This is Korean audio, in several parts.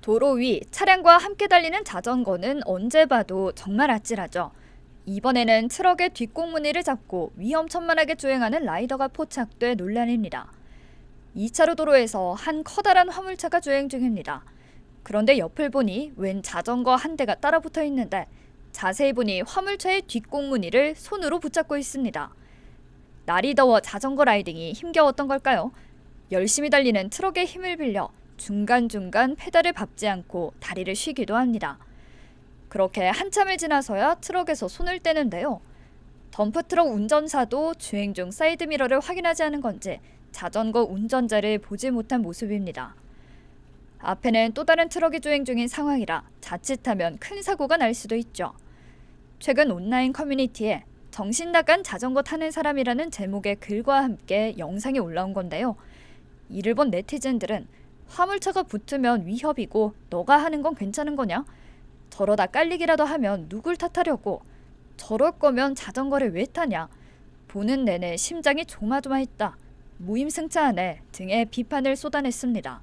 도로 위 차량과 함께 달리는 자전거는 언제 봐도 정말 아찔하죠. 이번에는 트럭의 뒷공무니를 잡고 위험천만하게 주행하는 라이더가 포착돼 논란입니다. 2차로 도로에서 한 커다란 화물차가 주행 중입니다. 그런데 옆을 보니 웬 자전거 한 대가 따라붙어 있는데 자세히 보니 화물차의 뒷공무니를 손으로 붙잡고 있습니다. 날이 더워 자전거 라이딩이 힘겨웠던 걸까요? 열심히 달리는 트럭의 힘을 빌려 중간중간 페달을 밟지 않고 다리를 쉬기도 합니다. 그렇게 한참을 지나서야 트럭에서 손을 떼는데요. 덤프트럭 운전사도 주행 중 사이드미러를 확인하지 않은 건지 자전거 운전자를 보지 못한 모습입니다. 앞에는 또 다른 트럭이 주행 중인 상황이라 자칫하면 큰 사고가 날 수도 있죠. 최근 온라인 커뮤니티에 정신 나간 자전거 타는 사람이라는 제목의 글과 함께 영상이 올라온 건데요. 이를 본 네티즌들은 화물차가 붙으면 위협이고 너가 하는 건 괜찮은 거냐? 저러다 깔리기라도 하면 누굴 탓하려고? 저럴 거면 자전거를 왜 타냐? 보는 내내 심장이 조마조마했다. 무임승차하네 등의 비판을 쏟아냈습니다.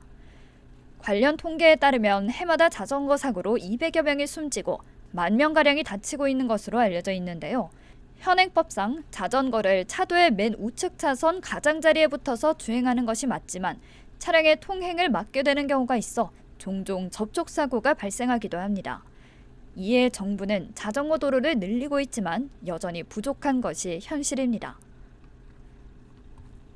관련 통계에 따르면 해마다 자전거 사고로 200여 명이 숨지고 만 명가량이 다치고 있는 것으로 알려져 있는데요. 현행법상 자전거를 차도의 맨 우측 차선 가장자리에 붙어서 주행하는 것이 맞지만 차량의 통행을 막게 되는 경우가 있어 종종 접촉 사고가 발생하기도 합니다. 이에 정부는 자전거 도로를 늘리고 있지만 여전히 부족한 것이 현실입니다.